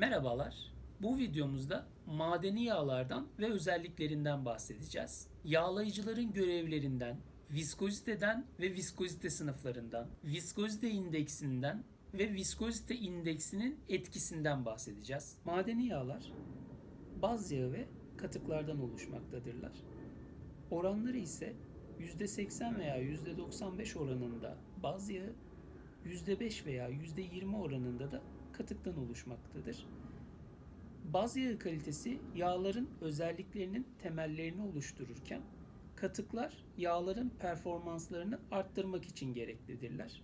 Merhabalar. Bu videomuzda madeni yağlardan ve özelliklerinden bahsedeceğiz. Yağlayıcıların görevlerinden, viskoziteden ve viskozite sınıflarından, viskozite indeksinden ve viskozite indeksinin etkisinden bahsedeceğiz. Madeni yağlar baz yağı ve katıklardan oluşmaktadırlar. Oranları ise %80 veya %95 oranında baz yağı, %5 veya %20 oranında da katıktan oluşmaktadır. Baz yağı kalitesi yağların özelliklerinin temellerini oluştururken katıklar yağların performanslarını arttırmak için gereklidirler.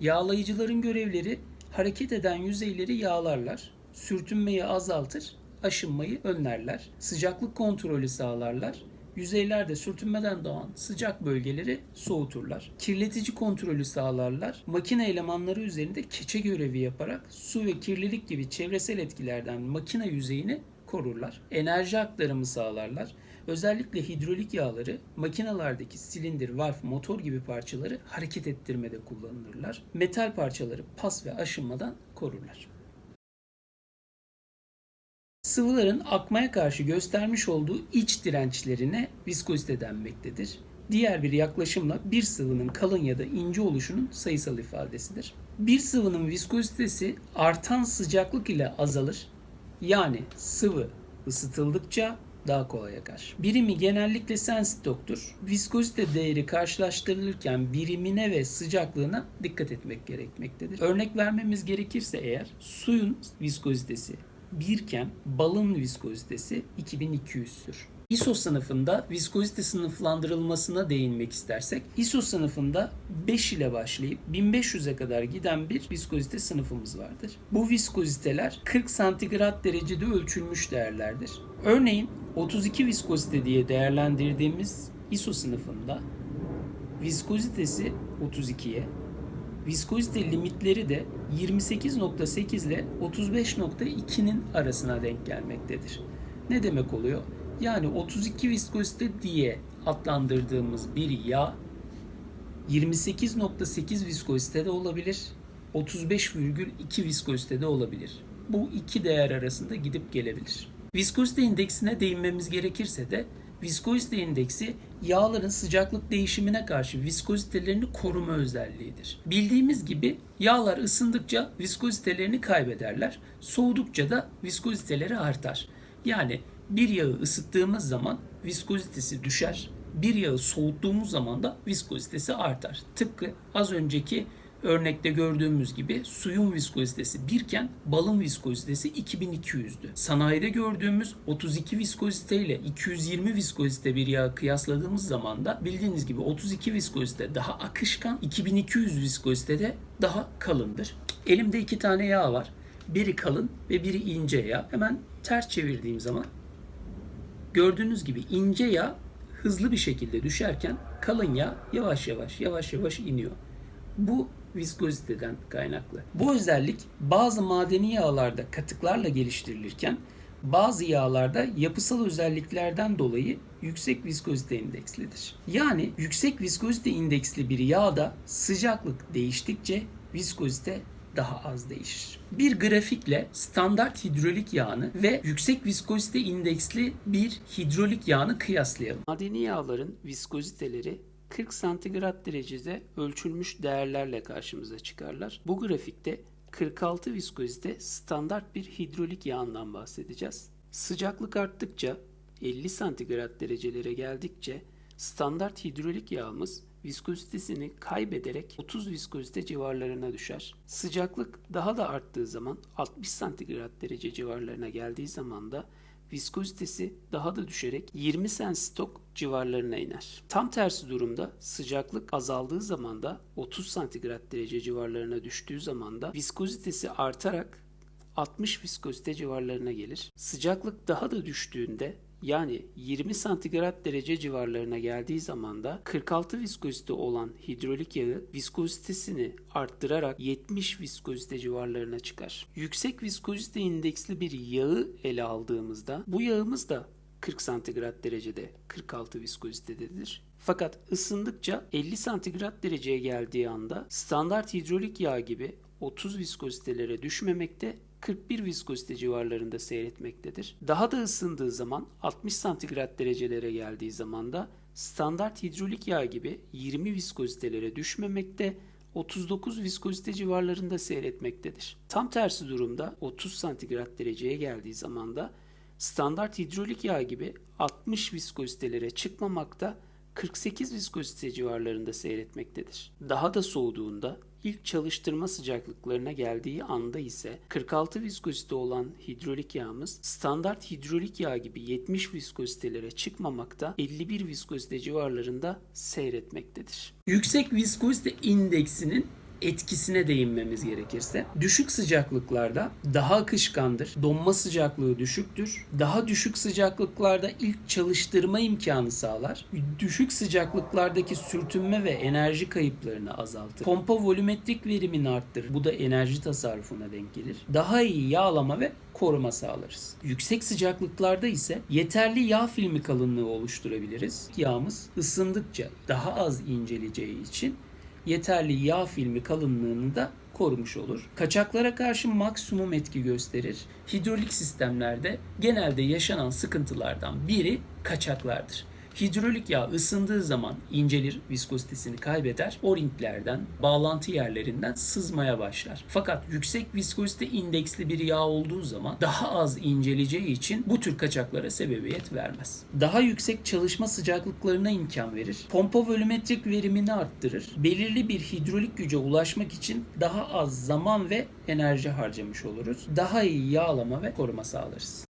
Yağlayıcıların görevleri hareket eden yüzeyleri yağlarlar, sürtünmeyi azaltır, aşınmayı önlerler, sıcaklık kontrolü sağlarlar, yüzeylerde sürtünmeden doğan sıcak bölgeleri soğuturlar. Kirletici kontrolü sağlarlar. Makine elemanları üzerinde keçe görevi yaparak su ve kirlilik gibi çevresel etkilerden makine yüzeyini korurlar. Enerji aktarımı sağlarlar. Özellikle hidrolik yağları makinalardaki silindir, valf, motor gibi parçaları hareket ettirmede kullanılırlar. Metal parçaları pas ve aşınmadan korurlar. Sıvıların akmaya karşı göstermiş olduğu iç dirençlerine viskozite denmektedir. Diğer bir yaklaşımla bir sıvının kalın ya da ince oluşunun sayısal ifadesidir. Bir sıvının viskozitesi artan sıcaklık ile azalır. Yani sıvı ısıtıldıkça daha kolay akar. Birimi genellikle sensitoktur. Viskozite değeri karşılaştırılırken birimine ve sıcaklığına dikkat etmek gerekmektedir. Örnek vermemiz gerekirse eğer suyun viskozitesi 1 iken balın viskozitesi 2200'tür. ISO sınıfında viskozite sınıflandırılmasına değinmek istersek ISO sınıfında 5 ile başlayıp 1500'e kadar giden bir viskozite sınıfımız vardır. Bu viskoziteler 40 santigrat derecede ölçülmüş değerlerdir. Örneğin 32 viskozite diye değerlendirdiğimiz ISO sınıfında viskozitesi 32'ye, viskozite limitleri de 28.8 ile 35.2'nin arasına denk gelmektedir. Ne demek oluyor? Yani 32 viskozite diye adlandırdığımız bir yağ 28.8 viskozite de olabilir, 35,2 viskozite de olabilir. Bu iki değer arasında gidip gelebilir. Viskozite indeksine değinmemiz gerekirse de viskozite indeksi yağların sıcaklık değişimine karşı viskozitelerini koruma özelliğidir. Bildiğimiz gibi yağlar ısındıkça viskozitelerini kaybederler, soğudukça da viskoziteleri artar. Yani bir yağı ısıttığımız zaman viskozitesi düşer, bir yağı soğuttuğumuz zaman da viskozitesi artar. Tıpkı az önceki örnekte gördüğümüz gibi suyun viskozitesi 1 iken balın viskozitesi 2200'dü. Sanayide gördüğümüz 32 viskozite ile 220 viskozite bir yağı kıyasladığımız zaman da bildiğiniz gibi 32 viskozite daha akışkan, 2200 viskozite de daha kalındır. Elimde iki tane yağ var. Biri kalın ve biri ince yağ. Hemen ters çevirdiğim zaman gördüğünüz gibi ince yağ hızlı bir şekilde düşerken kalın yağ yavaş yavaş yavaş yavaş iniyor. Bu viskoziteden kaynaklı. Bu özellik bazı madeni yağlarda katıklarla geliştirilirken bazı yağlarda yapısal özelliklerden dolayı yüksek viskozite indekslidir. Yani yüksek viskozite indeksli bir yağda sıcaklık değiştikçe viskozite daha az değişir. Bir grafikle standart hidrolik yağını ve yüksek viskozite indeksli bir hidrolik yağını kıyaslayalım. Madeni yağların viskoziteleri 40 santigrat derecede ölçülmüş değerlerle karşımıza çıkarlar. Bu grafikte 46 viskozite standart bir hidrolik yağından bahsedeceğiz. Sıcaklık arttıkça 50 santigrat derecelere geldikçe standart hidrolik yağımız viskozitesini kaybederek 30 viskozite civarlarına düşer. Sıcaklık daha da arttığı zaman 60 santigrat derece civarlarına geldiği zaman da viskozitesi daha da düşerek 20 senstok civarlarına iner. Tam tersi durumda sıcaklık azaldığı zaman da 30 santigrat derece civarlarına düştüğü zaman da viskozitesi artarak 60 viskozite civarlarına gelir. Sıcaklık daha da düştüğünde yani 20 santigrat derece civarlarına geldiği zaman da 46 viskozite olan hidrolik yağı viskozitesini arttırarak 70 viskozite civarlarına çıkar. Yüksek viskozite indeksli bir yağı ele aldığımızda bu yağımız da 40 santigrat derecede 46 viskozitededir. Fakat ısındıkça 50 santigrat dereceye geldiği anda standart hidrolik yağ gibi 30 viskozitelere düşmemekte 41 viskozite civarlarında seyretmektedir. Daha da ısındığı zaman 60 santigrat derecelere geldiği zaman da standart hidrolik yağ gibi 20 viskozitelere düşmemekte 39 viskozite civarlarında seyretmektedir. Tam tersi durumda 30 santigrat dereceye geldiği zaman da standart hidrolik yağ gibi 60 viskozitelere çıkmamakta 48 viskozite civarlarında seyretmektedir. Daha da soğuduğunda ilk çalıştırma sıcaklıklarına geldiği anda ise 46 viskozite olan hidrolik yağımız standart hidrolik yağ gibi 70 viskozitelere çıkmamakta 51 viskozite civarlarında seyretmektedir. Yüksek viskozite indeksinin etkisine değinmemiz gerekirse düşük sıcaklıklarda daha akışkandır. Donma sıcaklığı düşüktür. Daha düşük sıcaklıklarda ilk çalıştırma imkanı sağlar. Düşük sıcaklıklardaki sürtünme ve enerji kayıplarını azaltır. Pompa volümetrik verimini arttırır. Bu da enerji tasarrufuna denk gelir. Daha iyi yağlama ve koruma sağlarız. Yüksek sıcaklıklarda ise yeterli yağ filmi kalınlığı oluşturabiliriz. Yağımız ısındıkça daha az inceleyeceği için yeterli yağ filmi kalınlığını da korumuş olur. Kaçaklara karşı maksimum etki gösterir. Hidrolik sistemlerde genelde yaşanan sıkıntılardan biri kaçaklardır. Hidrolik yağ ısındığı zaman incelir, viskozitesini kaybeder. O ringlerden, bağlantı yerlerinden sızmaya başlar. Fakat yüksek viskozite indeksli bir yağ olduğu zaman daha az inceleyeceği için bu tür kaçaklara sebebiyet vermez. Daha yüksek çalışma sıcaklıklarına imkan verir. Pompa volümetrik verimini arttırır. Belirli bir hidrolik güce ulaşmak için daha az zaman ve enerji harcamış oluruz. Daha iyi yağlama ve koruma sağlarız.